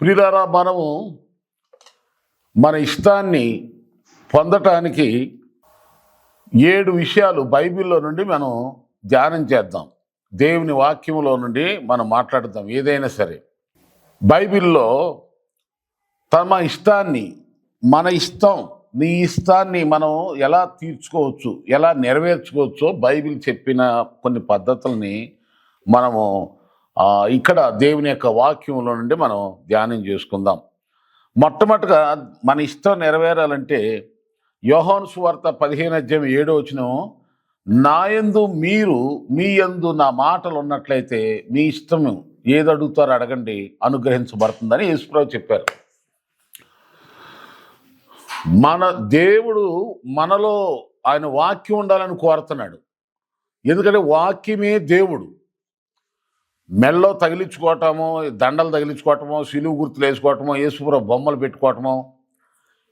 ప్రియులారా మనము మన ఇష్టాన్ని పొందటానికి ఏడు విషయాలు బైబిల్లో నుండి మనం ధ్యానం చేద్దాం. దేవుని వాక్యంలో నుండి మనం మాట్లాడదాం ఏదైనా సరే. బైబిల్లో తమ ఇష్టాన్ని మన ఇష్టం నీ ఇష్టాన్ని మనం ఎలా తీర్చుకోవచ్చు ఎలా నెరవేర్చుకోవచ్చో బైబిల్ చెప్పిన కొన్ని పద్ధతుల్ని మనము ఇక్కడ దేవుని యొక్క వాక్యంలో నుండి మనం ధ్యానం చేసుకుందాం. మొట్టమొదటిగా మన ఇష్టం నెరవేరాలంటే యోహాను సువార్త పదిహేను అధ్యాయం ఏడో వచ్చిన నాయందు మీరు మీ యందు నా మాటలు ఉన్నట్లయితే మీ ఇష్టం ఏది అడుగుతారో అడగండి అనుగ్రహించబడుతుందని యేసుప్రభు చెప్పారు. మన దేవుడు మనలో ఆయన వాక్యం ఉండాలని కోరుతున్నాడు. ఎందుకంటే వాక్యమే దేవుడు. మెల్లో తగిలించుకోవటము దండలు తగిలించుకోవటము సిలువు గుర్తులు వేసుకోవటము యేసుపుర బొమ్మలు పెట్టుకోవటము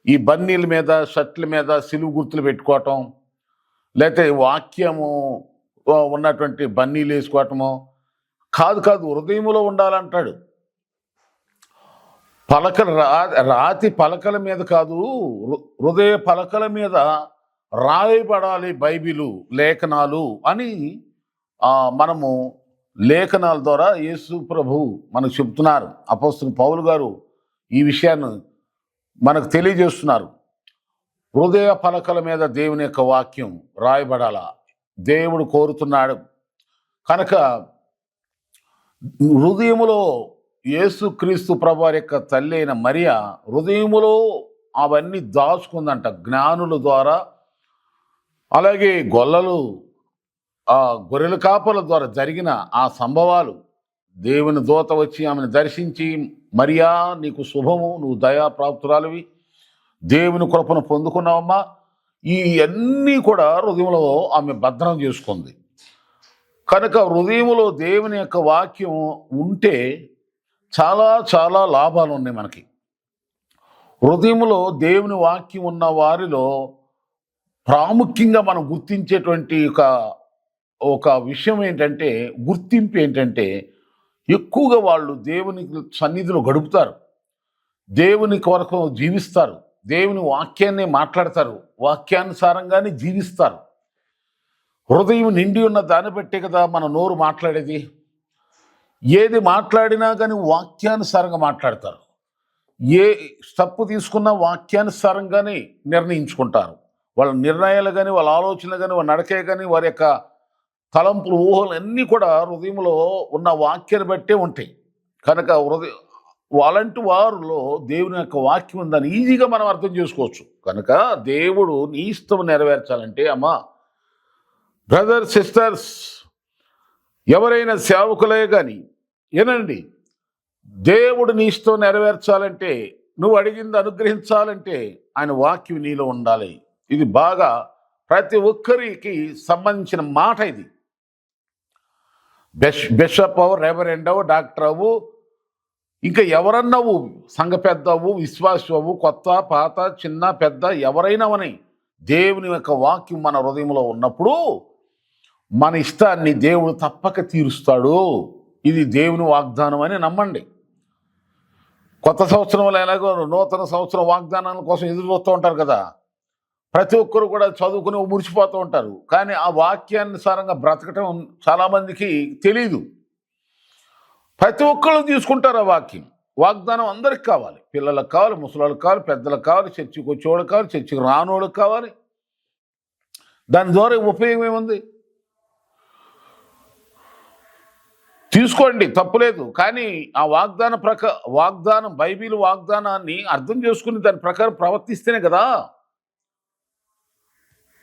ఈ బన్నీల మీద షర్ట్ల మీద సిలువు గుర్తులు పెట్టుకోవటం లేకపోతే వాక్యము ఉన్నటువంటి బన్నీలు వేసుకోవటము కాదు కాదు హృదయంలో ఉండాలంటాడు. పలకల రా రాతి పలకల మీద కాదు హృదయ పలకల మీద రాయబడాలి బైబిలు లేఖనాలు అని మనము లేఖనాల ద్వారా యేసు ప్రభు మనకు చెప్తున్నారు అపోస్తున్న పౌలు గారు ఈ విషయాన్ని మనకు తెలియజేస్తున్నారు. హృదయ పలకల మీద దేవుని యొక్క వాక్యం రాయబడాల? దేవుడు కోరుతున్నాడు. కనుక హృదయములో యేసుక్రీస్తు ప్రభు యొక్క తల్లి అయిన మరియ హృదయములో అవన్నీ దాచుకుందంట. జ్ఞానుల ద్వారా అలాగే గొల్లలు ఆ గొర్రెల కాపల ద్వారా జరిగిన ఆ సంభవాలు దేవుని దూత వచ్చి ఆమెను దర్శించి మరియా నీకు శుభము నువ్వు దయాప్రాప్తురాలివి. దేవుని కృపను పొందుకున్నావమ్మా. ఈ అన్నీ కూడా హృదయంలో ఆమె భద్రం చేసుకుంది. కనుక హృదయంలో దేవుని యొక్క వాక్యం ఉంటే చాలా చాలా లాభాలు ఉన్నాయి మనకి. హృదయంలో దేవుని వాక్యం ఉన్న వారిలో ప్రాముఖ్యంగా మనం గుర్తించేటువంటి ఒక ఒక విషయం ఏంటంటే గుర్తింపు ఏంటంటే ఎక్కువగా వాళ్ళు దేవుని సన్నిధిలో గడుపుతారు. దేవుని కొరకు జీవిస్తారు. దేవుని వాక్యాన్ని మాట్లాడతారు. వాక్యానుసారంగానే జీవిస్తారు. హృదయం నిండి ఉన్న దాన్ని బట్టే కదా మన నోరు మాట్లాడేది. ఏది మాట్లాడినా కానీ వాక్యానుసారంగా మాట్లాడతారు. ఏ తప్పు తీసుకున్న వాక్యానుసారంగానే నిర్ణయించుకుంటారు. వాళ్ళ నిర్ణయాలు కానీ వాళ్ళ ఆలోచనలు కానీ వాళ్ళ నడకే కానీ వారి యొక్క తలంపులు ఊహలు అన్నీ కూడా హృదయంలో ఉన్న వాక్యాన్ని బట్టే ఉంటాయి. కనుక హృదయ అలాంటి వారిలో దేవుని యొక్క వాక్యం ఉందని ఈజీగా మనం అర్థం చేసుకోవచ్చు. కనుక దేవుడు నీ ఇష్టం నెరవేర్చాలంటే అమ్మా బ్రదర్ సిస్టర్స్ ఎవరైనా సేవకులే కానీ ఏనండి దేవుడు నీ ఇష్టం నెరవేర్చాలంటే నువ్వు అడిగింది అనుగ్రహించాలంటే ఆయన వాక్యం నీలో ఉండాలి. ఇది బాగా ప్రతి ఒక్కరికి సంబంధించిన మాట ఇది. బెష్ బిషప్ అవు రెవరెండ్ అవు డాక్టర్ అవు ఇంకా ఎవరన్నావు సంఘ పెద్ద విశ్వాసవు కొత్త పాత చిన్న పెద్ద ఎవరైనావని దేవుని యొక్క వాక్యం మన హృదయంలో ఉన్నప్పుడు మన ఇష్టాన్ని దేవుడు తప్పక తీరుస్తాడు. ఇది దేవుని వాగ్దానం అని నమ్మండి. కొత్త సంవత్సరంలో ఎలాగో నూతన సంవత్సరం వాగ్దానాల కోసం ఎదురు చూస్తూ ఉంటారు కదా. ప్రతి ఒక్కరు కూడా చదువుకుని మురిసిపోతూ ఉంటారు. కానీ ఆ వాక్యానుసారంగా బ్రతకటం చాలామందికి తెలియదు ప్రతి ఒక్కళ్ళు తీసుకుంటారు ఆ వాక్యం. వాగ్దానం అందరికి కావాలి. పిల్లలకు కావాలి ముసలాళ్ళకి కావాలి పెద్దలకు కావాలి చర్చికి వచ్చేవాళ్ళకి కావాలి చర్చికి రానోళ్ళకి కావాలి. దాని ద్వారా ఉపయోగం ఏముంది? తీసుకోండి తప్పులేదు కానీ ఆ వాగ్దాన ప్రక వాగ్దానం బైబిల్ వాగ్దానాన్ని అర్థం చేసుకుని దాని ప్రకారం ప్రవర్తిస్తేనే కదా?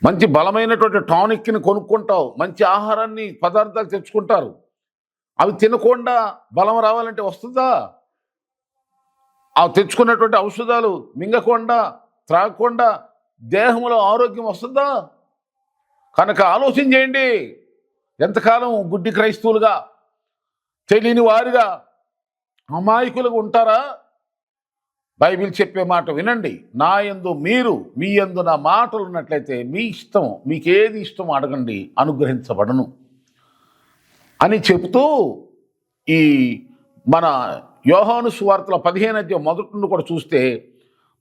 మంచి బలమైనటువంటి టానిక్ని కొనుక్కుంటావు మంచి ఆహారాన్ని పదార్థాలు తెచ్చుకుంటారు. అవి తినకుండా బలం రావాలంటే వస్తుందా? ఆ తెచ్చుకున్నటువంటి ఔషధాలు మింగకుండా త్రాగకుండా దేహంలో ఆరోగ్యం వస్తుందా? కనుక ఆలోచన చేయండి. ఎంతకాలం గుడ్డి క్రైస్తవులుగా తెలియని వారిగా అమాయకులుగా ఉంటారా? బైబిల్ చెప్పే మాట వినండి. నా యందు మీరు మీ యందు నా మాటలు ఉన్నట్లయితే మీ ఇష్టం మీకేది ఇష్టం అడగండి అనుగ్రహించబడను. అని చెబుతూ ఈ మన యోహాను సువార్తల పదిహేను అధ్యాయం మొదటి నుండి కూడా చూస్తే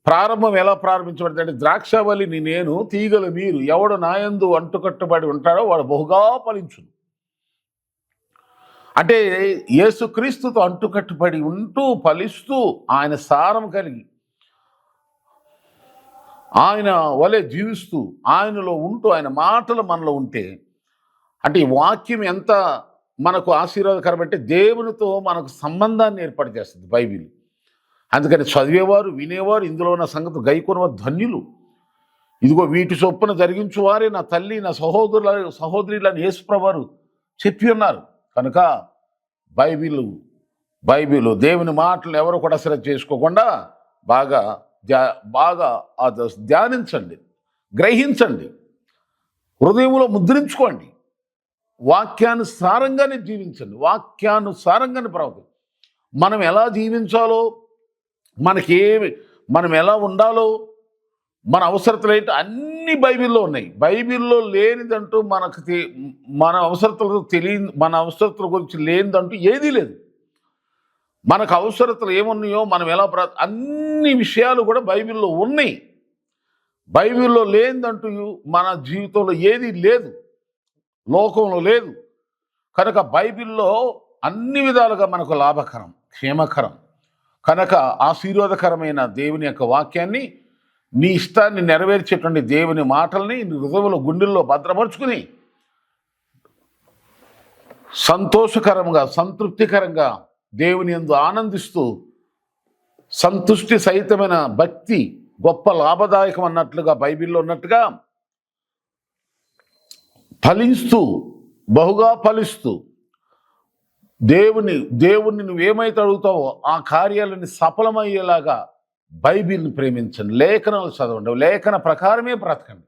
ప్రారంభం ఎలా ప్రారంభించబడింది అంటే ద్రాక్షవల్లిని నేను తీగలు మీరు ఎవడు నాయందు అంటుకట్టుబడి ఉంటాడో వాడు బహుగా ఫలించును. అంటే యేసుక్రీస్తుతో అంటుకట్టుబడి ఉంటూ ఫలిస్తూ ఆయన సారం కలిగి ఆయన వలె జీవిస్తూ ఆయనలో ఉంటూ ఆయన మాటలు మనలో ఉంటే అంటే ఈ వాక్యం ఎంత మనకు ఆశీర్వాదకరం అంటే దేవునితో మనకు సంబంధాన్ని ఏర్పాటు చేస్తుంది బైబిల్. అందుకని చదివేవారు వినేవారు ఇందులో ఉన్న సంగతి గైకొనవారు ధన్యులు. ఇదిగో వీటి చొప్పున జరిగించువారే నా తల్లి నా సహోదరుల సహోదరులని యేసుప్రవారు చెప్పి ఉన్నారు. కనుక బైబిల్ బైబిల్ దేవుని మాటలు ఎవరు కూడా శ్రద్ధ చేసుకోకుండా బాగా ధ్యా- బాగా ధ్యానించండి గ్రహించండి హృదయంలో ముద్రించుకోండి వాక్యానుసారంగానే జీవించండి వాక్యానుసారంగానే ప్రవర్తి మనం ఎలా జీవించాలో మనకి ఏమి మనం ఎలా ఉండాలో మన అవసరతలు ఏంటో? అన్ని బైబిల్లో ఉన్నాయి. బైబిల్లో లేనిదంటూ మనకు తె- మన అవసరతలు తెలియ మన అవసరతల గురించి లేనిదంటూ ఏదీ లేదు. మనకు అవసరతలు ఏమున్నాయో మనం ఎలా ప్ర అన్ని విషయాలు కూడా బైబిల్లో ఉన్నాయి. బైబిల్లో లేనిదంటూ మన జీవితంలో ఏది లేదు. లోకంలో లేదు. కనుక బైబిల్లో అన్ని విధాలుగా మనకు లాభకరం క్షేమకరం. కనుక ఆశీర్వాదకరమైన దేవుని యొక్క వాక్యాన్ని నీ ఇష్టాన్ని నెరవేర్చేటువంటి దేవుని మాటల్ని నీ హృదయంలో గుండెల్లో భద్రపరుచుకుని సంతోషకరంగా సంతృప్తికరంగా దేవుని ఎందు ఆనందిస్తూ సంతుష్టి సహితమైన భక్తి గొప్ప లాభదాయకం అన్నట్లుగా బైబిల్లో ఉన్నట్టుగా ఫలిస్తూ బహుగా ఫలిస్తూ దేవుని దేవుణ్ణి నువ్వేమైతే అడుగుతావో ఆ కార్యాలని సఫలమయ్యేలాగా బైబిల్ని ప్రేమించండి లేఖనాలు చదవండి లేఖన ప్రకారమే బ్రతకండి.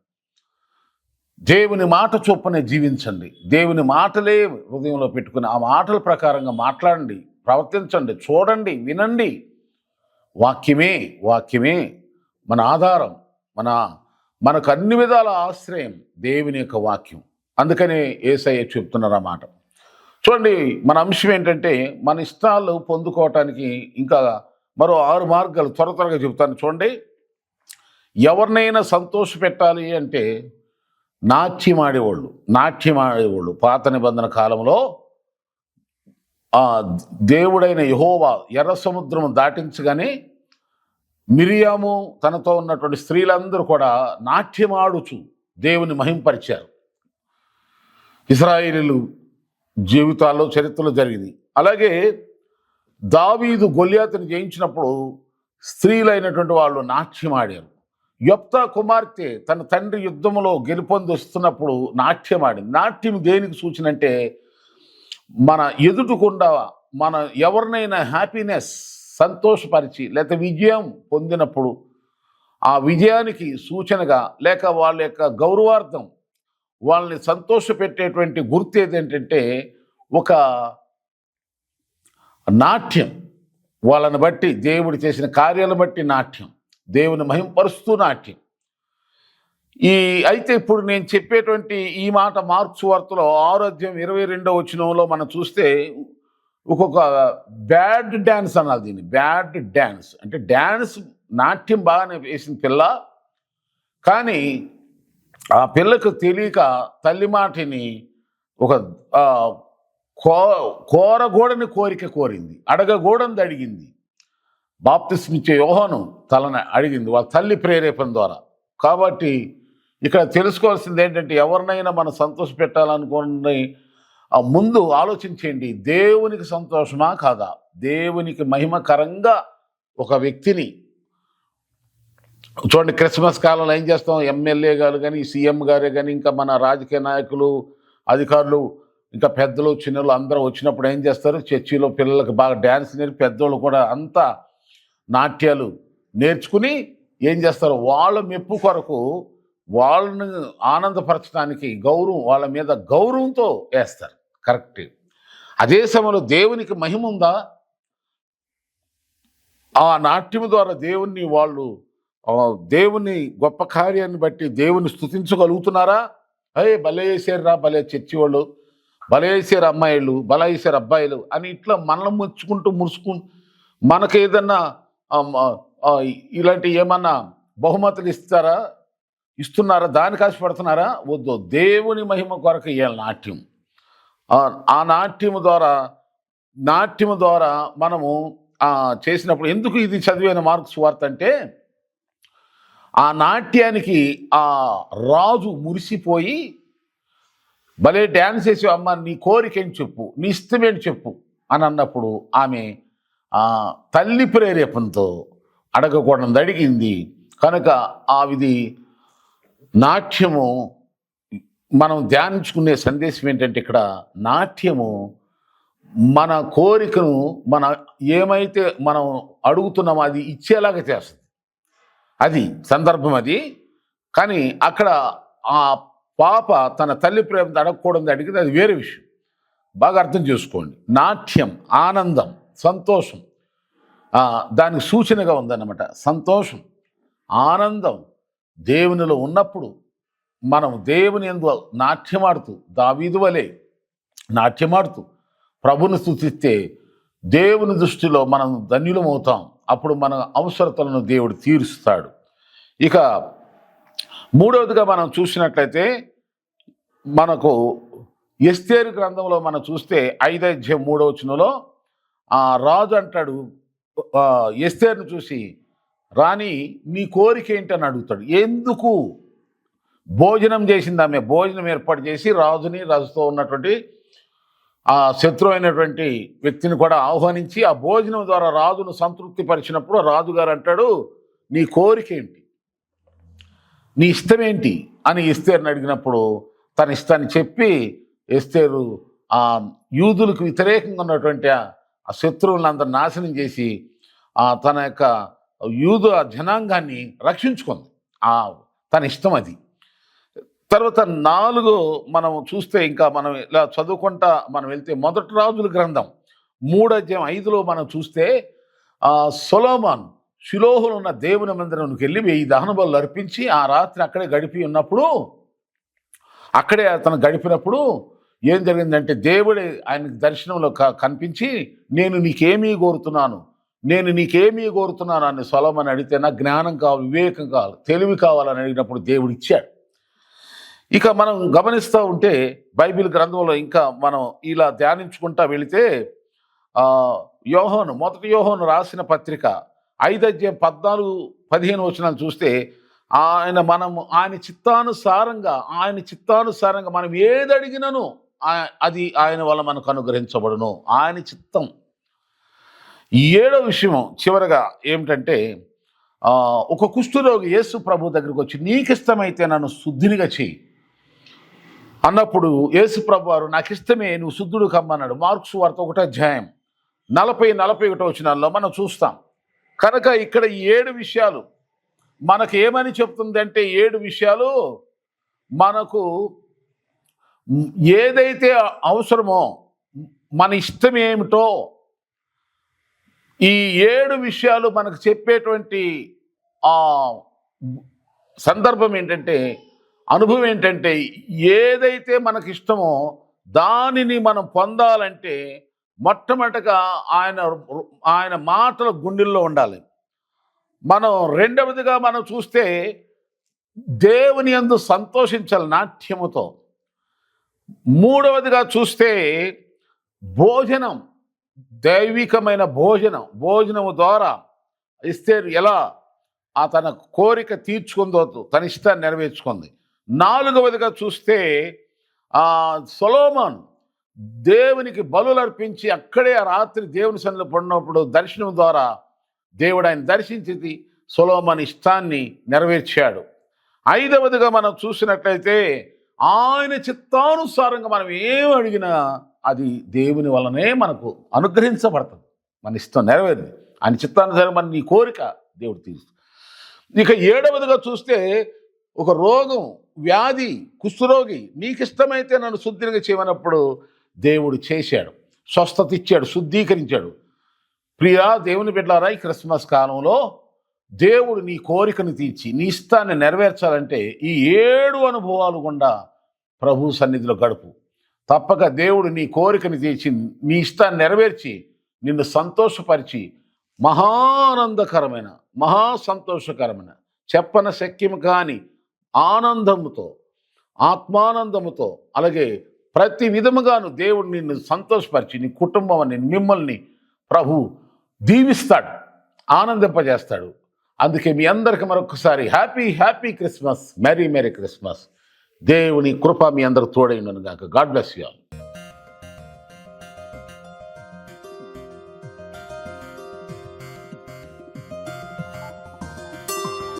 దేవుని మాట చొప్పునే జీవించండి. దేవుని మాటలే హృదయంలో పెట్టుకుని ఆ మాటల ప్రకారంగా మాట్లాడండి ప్రవర్తించండి చూడండి వినండి. వాక్యమే వాక్యమే మన ఆధారం మన మనకు అన్ని విధాల ఆశ్రయం దేవుని యొక్క వాక్యం. అందుకనే ఏసయ్య చెప్తున్నారు అన్నమాట చూడండి మన అంశం ఏంటంటే మన ఇష్టాలు పొందుకోవటానికి ఇంకా మరో ఆరు మార్గాలు త్వర త్వరగా చెబుతాను. చూడండి. ఎవరినైనా సంతోష పెట్టాలి అంటే నాట్యం ఆడేవాళ్ళు నాట్యం ఆడేవాళ్ళు. పాత నిబంధన కాలంలో ఆ దేవుడైన యహోవా ఎర్ర సముద్రం దాటించగానే మిరియాము తనతో ఉన్నటువంటి స్త్రీలందరూ కూడా నాట్యం ఆడుచు దేవుని మహింపరిచారు. ఇస్రాయిలీలు జీవితాల్లో చరిత్రలో జరిగింది. అలాగే దావీదు గొల్యాతుని జయించినప్పుడు స్త్రీలైనటువంటి వాళ్ళు నాట్యం ఆడారు. యొప్తా కుమార్తె తన తండ్రి యుద్ధంలో గెలుపొంది వస్తున్నప్పుడు నాట్యం నాట్యం దేనికి సూచన అంటే మన ఎదుటకుండా మన ఎవరినైనా హ్యాపీనెస్ సంతోషపరిచి లేక విజయం పొందినప్పుడు ఆ విజయానికి సూచనగా లేక వాళ్ళ యొక్క గౌరవార్థం వాళ్ళని సంతోషపెట్టేటువంటి గుర్తు ఏదేంటంటే ఒక నాట్యం. వాళ్ళని బట్టి దేవుడు చేసిన కార్యాలను బట్టి నాట్యం. దేవుని మహింపరుస్తూ నాట్యం. ఈ అయితే ఇప్పుడు నేను చెప్పేటువంటి ఈ మాట మార్క్స్ వార్తలో ఆరోగ్యం ఇరవై రెండో వచనంలో మనం చూస్తే ఒక్కొక్క బ్యాడ్ డ్యాన్స్ అనాలి దీన్ని. బ్యాడ్ డ్యాన్స్ అంటే డ్యాన్స్ నాట్యం బాగానే వేసిన పిల్ల కానీ ఆ పిల్లకు తెలియక తల్లి మాటిని ఒక కో కోరగూడని కోరిక కోరింది. అడగగూడని అడిగింది. బాప్తిస్మిచ్చే యోహను తలని అడిగింది. వాళ్ళ తల్లి ప్రేరేపణ ద్వారా. కాబట్టి ఇక్కడ తెలుసుకోవాల్సింది ఏంటంటే ఎవరినైనా మనం సంతోష పెట్టాలనుకుని ముందు ఆలోచించేయండి. దేవునికి సంతోషమా కాదా? దేవునికి మహిమకరంగా ఒక వ్యక్తిని చూడండి క్రిస్మస్ కాలంలో ఏం చేస్తాం? ఎమ్మెల్యే గారు కానీ సీఎం గారే కానీ ఇంకా మన రాజకీయ నాయకులు అధికారులు ఇంకా పెద్దలు చిన్నలు అందరూ వచ్చినప్పుడు ఏం చేస్తారు? చర్చిలో పిల్లలకు బాగా డ్యాన్స్ నేర్పి పెద్దోళ్ళు కూడా అంతా నాట్యాలు నేర్చుకుని ఏం చేస్తారు? వాళ్ళ మెప్పు కొరకు వాళ్ళని ఆనందపరచడానికి గౌరవం వాళ్ళ మీద గౌరవంతో వేస్తారు. కరెక్ట్. అదే సమయంలో దేవునికి మహిమ ఉందా? ఆ నాట్యం ద్వారా దేవుణ్ణి వాళ్ళు దేవుని గొప్ప కార్యాన్ని బట్టి దేవుని స్థుతించగలుగుతున్నారా అయ్యే భలే వేసారురా భలే చర్చి వాళ్ళు భలే అమ్మాయిలు భలే అబ్బాయిలు అని ఇట్లా మనల్ని ముచ్చుకుంటూ మురుసుకుంటూ మనకు ఏదన్నా ఇలాంటి ఏమన్నా బహుమతులు ఇస్తారా? ఇస్తున్నారా? దానికి ఆశపడుతున్నారా? వద్దు. దేవుని మహిమ కొరకు ఇవ్వాలి నాట్యం. ఆ నాట్యం ద్వారా నాట్యం ద్వారా మనము చేసినప్పుడు ఎందుకు ఇది చదివిన మార్క్స్ వార్త అంటే ఆ నాట్యానికి ఆ రాజు మురిసిపోయి భలే డ్యాన్స్ వేసి అమ్మ నీ కోరిక ఏం చెప్పు నీ ఇష్టమేంటి చెప్పు అని అన్నప్పుడు ఆమె తల్లి ప్రేరేపణతో అడగకూడదు అడిగింది. కనుక ఆవిది నాట్యము మనం ధ్యానించుకునే సందేశం ఏంటంటే ఇక్కడ నాట్యము మన కోరికను మన ఏమైతే మనం అడుగుతున్నామో అది ఇచ్చేలాగా చేస్తుంది. అది సందర్భం అది. కానీ అక్కడ ఆ పాప తన తల్లి ప్రేమతో అడగకూడదు అడిగితే అది వేరే విషయం. బాగా అర్థం చేసుకోండి. నాట్యం ఆనందం సంతోషం. దానికి సూచనగా ఉందన్నమాట. సంతోషం ఆనందం దేవునిలో ఉన్నప్పుడు మనం దేవుని ఎందు నాట్యమాడుతూ దావీదు వలె నాట్యమాడుతూ ప్రభుని స్థుతిస్తే దేవుని దృష్టిలో మనం ధన్యులమవుతాం. అప్పుడు మన అవసరతలను దేవుడు తీరుస్తాడు. ఇక మూడవదిగా మనం చూసినట్లయితే మనకు ఎస్తేరు గ్రంథంలో మనం చూస్తే ఐదైధ్యం మూడవచనంలో ఆ రాజు అంటాడు ఎస్తేరును చూసి రాణి నీ కోరిక ఏంటని అడుగుతాడు. ఎందుకు? భోజనం చేసింది ఆమె. భోజనం ఏర్పాటు చేసి రాజుని రాజుతో ఉన్నటువంటి ఆ శత్రువు అయినటువంటి వ్యక్తిని కూడా ఆహ్వానించి ఆ భోజనం ద్వారా రాజును సంతృప్తి పరిచినప్పుడు రాజుగారు అంటాడు నీ కోరిక ఏంటి? నీ ఇష్టం ఏంటి అని ఎస్తేరుని అడిగినప్పుడు తన ఇష్టాన్ని చెప్పి ఎస్తేరు ఆ యూదులకు వ్యతిరేకంగా ఉన్నటువంటి ఆ శత్రువులను అందరు నాశనం చేసి తన యొక్క యూదు ఆ జనాంగాన్ని రక్షించుకుంది. ఆ తన ఇష్టం అది. తర్వాత నాలుగు మనం చూస్తే ఇంకా మనం ఇలా చదువుకుంటా మనం వెళ్తే మొదటి రాజుల గ్రంథం మూడు అధ్యాయం ఐదులో మనం చూస్తే సొలోమాన్ శిలోహులు ఉన్న దేవుని మందిరంకి వెళ్ళి వెయ్యి దహన బలు అర్పించి ఆ రాత్రి అక్కడే గడిపి ఉన్నప్పుడు అక్కడే అతను గడిపినప్పుడు ఏం జరిగిందంటే దేవుడే ఆయనకి దర్శనంలో క- కనిపించి నేను నీకేమీ కోరుతున్నాను నేను నీకేమీ కోరుతున్నాను అని సొలమని అడిగితే నాకు జ్ఞానం కావాలి వివేకం కావాలి తెలివి కావాలని అడిగినప్పుడు దేవుడు ఇచ్చాడు. ఇక మనం గమనిస్తూ ఉంటే బైబిల్ గ్రంథంలో ఇంకా మనం ఇలా ధ్యానించుకుంటా వెళితే యోహోను మొదటి యోహోను రాసిన పత్రిక ఐదు అధ్యాయం పద్నాలుగు పదిహేను వచనాలు చూస్తే ఆయన మనం ఆయన చిత్తానుసారంగా ఆయన చిత్తానుసారంగా మనం ఏది అడిగినను అది ఆయన వల్ల మనకు అనుగ్రహించబడును. ఆయన చిత్తం. ఏడో విషయం చివరగా ఏమిటంటే ఒక కుష్ఠరోగి యేసు ప్రభు దగ్గరికి వచ్చి నీకు ఇష్టమైతే నన్ను శుద్ధినిగా చెయ్యి అన్నప్పుడు యేసు ప్రభు వారు నాకు ఇష్టమే నువ్వు శుద్ధుడు కమ్మన్నాడు. మార్క్స్ వార్త ఒకటో అధ్యాయం నలభై నలభై ఒకటో వచనాల్లో మనం చూస్తాం. కనుక ఇక్కడ ఈ ఏడు విషయాలు మనకు ఏమని చెప్తుందంటే ఏడు విషయాలు మనకు ఏదైతే అవసరమో మన ఇష్టం ఏమిటో ఈ ఏడు విషయాలు మనకు చెప్పేటువంటి ఆ సందర్భం ఏంటంటే అనుభవం ఏంటంటే ఏదైతే మనకి ఇష్టమో దానిని మనం పొందాలంటే మొట్టమొదటగా ఆయన ఆయన మాటల గుండెల్లో ఉండాలి. మనం రెండవదిగా మనం చూస్తే దేవుని యందు సంతోషించాలి నాట్యముతో. మూడవదిగా చూస్తే భోజనం దైవికమైన భోజనం భోజనము ద్వారా ఇస్తే ఎలా? ఆ తన కోరిక తీర్చుకుందో తన ఇష్టాన్ని నెరవేర్చుకుంది. నాలుగవదిగా చూస్తే ఆ సొలోమన్ దేవునికి బలులు అర్పించి అక్కడే ఆ రాత్రి దేవుని సన్నిధిలో పడినప్పుడు దర్శనం ద్వారా దేవుడు ఆయన దర్శించి సులోమన్ ఇష్టాన్ని నెరవేర్చాడు. ఐదవదిగా మనం చూసినట్లయితే ఆయన చిత్తానుసారంగా మనం ఏం అడిగినా అది దేవుని వలనే మనకు అనుగ్రహించబడుతుంది. మన ఇష్టం నెరవేరింది. ఆయన చిత్తానుసారం మన నీ కోరిక దేవుడు తీరుస్తుంది. ఇక ఏడవదిగా చూస్తే ఒక రోగం వ్యాధి కుష్ఠరోగి నీకు ఇష్టమైతే నన్ను శుద్ధిగా చేయమన్నప్పుడు దేవుడు చేశాడు. స్వస్థత ఇచ్చాడు శుద్ధీకరించాడు. ప్రియా దేవుని బిడ్డారా ఈ క్రిస్మస్ కాలంలో దేవుడు నీ కోరికను తీర్చి నీ ఇష్టాన్ని నెరవేర్చాలంటే ఈ ఏడు అనుభవాలు గుండా ప్రభు సన్నిధిలో గడుపు. తప్పక దేవుడు నీ కోరికను తీర్చి నీ ఇష్టాన్ని నెరవేర్చి నిన్ను సంతోషపరిచి మహానందకరమైన మహా సంతోషకరమైన చెప్పన శక్యం కాని ఆనందముతో ఆత్మానందముతో అలాగే ప్రతి విధముగాను దేవుడు నిన్ను సంతోషపరిచి నీ కుటుంబం మిమ్మల్ని ప్రభు దీవిస్తాడు ఆనందింపజేస్తాడు. అందుకే మీ అందరికి మరొకసారి happy happy Christmas merry merry Christmas. దేవుని కృప మీ అందరు తోడైనను గాక. God bless you all.